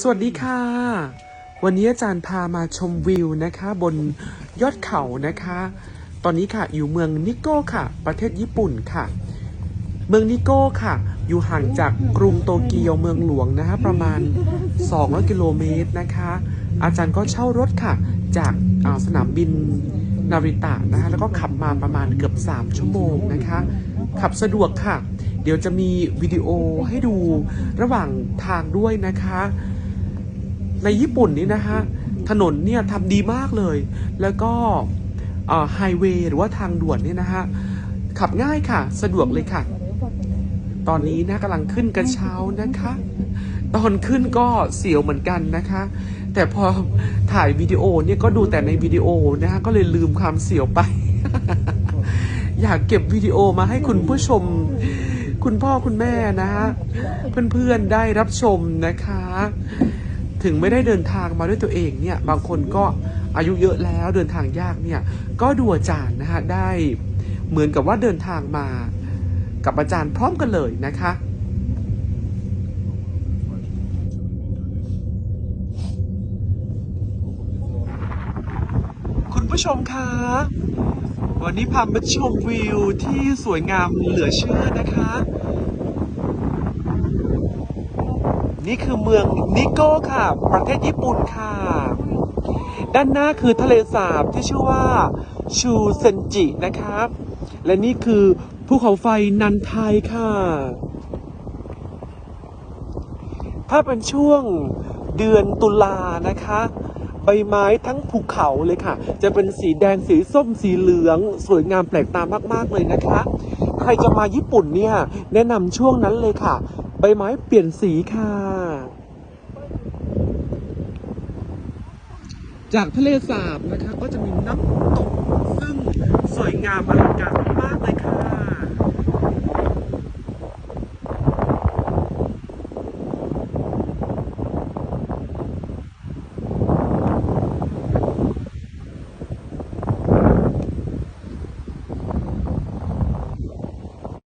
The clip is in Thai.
สวัสดีค่ะ วันนี้อาจารย์พามาชมวิวนะคะ บนยอดเขานะคะ ตอนนี้ค่ะอยู่เมืองนิโก้ค่ะ ประเทศญี่ปุ่นค่ะ เมืองนิโก้ค่ะ อยู่ห่างจากกรุงโตเกียวเมืองหลวงนะคะ ประมาณ 200 กิโลเมตรนะคะ อาจารย์ก็เช่ารถค่ะ จากาสนามบินนาริตะนะคะแล้วก็ขับมาประมาณเกือบ 3 ชั่วโมงนะคะ ขับสะดวกค่ะ เดี๋ยวจะมีวิดีโอให้ดูระหว่างทางด้วยนะคะ ในญี่ปุ่นนี่นะฮะ ถนนเนี่ยทำดีมากเลย แล้วก็ไฮเวย์หรือว่าทางด่วนเนี่ยนะฮะ ขับง่ายค่ะ สะดวกเลยค่ะ ตอนนี้นะกำลังขึ้นกระเช้านะคะ ตอนขึ้นก็เสียวเหมือนกันนะคะ แต่พอถ่ายวิดีโอเนี่ยก็ดูแต่ในวิดีโอนะฮะ ก็เลยลืมความเสียวไป อยากเก็บวิดีโอมาให้คุณผู้ชมคุณพ่อคุณแม่นะฮะเพื่อนๆได้รับชมนะคะ ถึงไม่ได้เดินทางมาด้วยตัวเองเนี่ยบางคนก็อายุเยอะแล้วเดินทางยากเนี่ยก็ดูอาจารย์นะฮะได้เหมือนกับว่าเดินทางมากับอาจารย์พร้อมกันเลยนะคะคุณผู้ชมคะ วันนี้พามาชมวิวที่สวยงามเหลือเชื่อนะคะ นี่คือเมืองนิโก้ค่ะ ประเทศญี่ปุ่นค่ะ ด้านหน้าคือทะเลสาบที่ชื่อว่าชูเซนจินะครับ และนี่คือภูเขาไฟนันไทค่ะ ถ้าเป็นช่วงเดือนตุลานะคะ ใบไม้ทั้งภูเขาเลยค่ะ จะเป็นสีแดงสีส้มสีเหลือง สวยงามแปลกตามาก ๆ เลยนะคะ ใครจะมาญี่ปุ่นเนี่ย แนะนำช่วงนั้นเลยค่ะ ใบไม้เปลี่ยนสีค่ะ จากทะเลสาบนะคะ ก็จะมีน้ำตกซึ่งสวยงามอลังการมากเลยค่ะ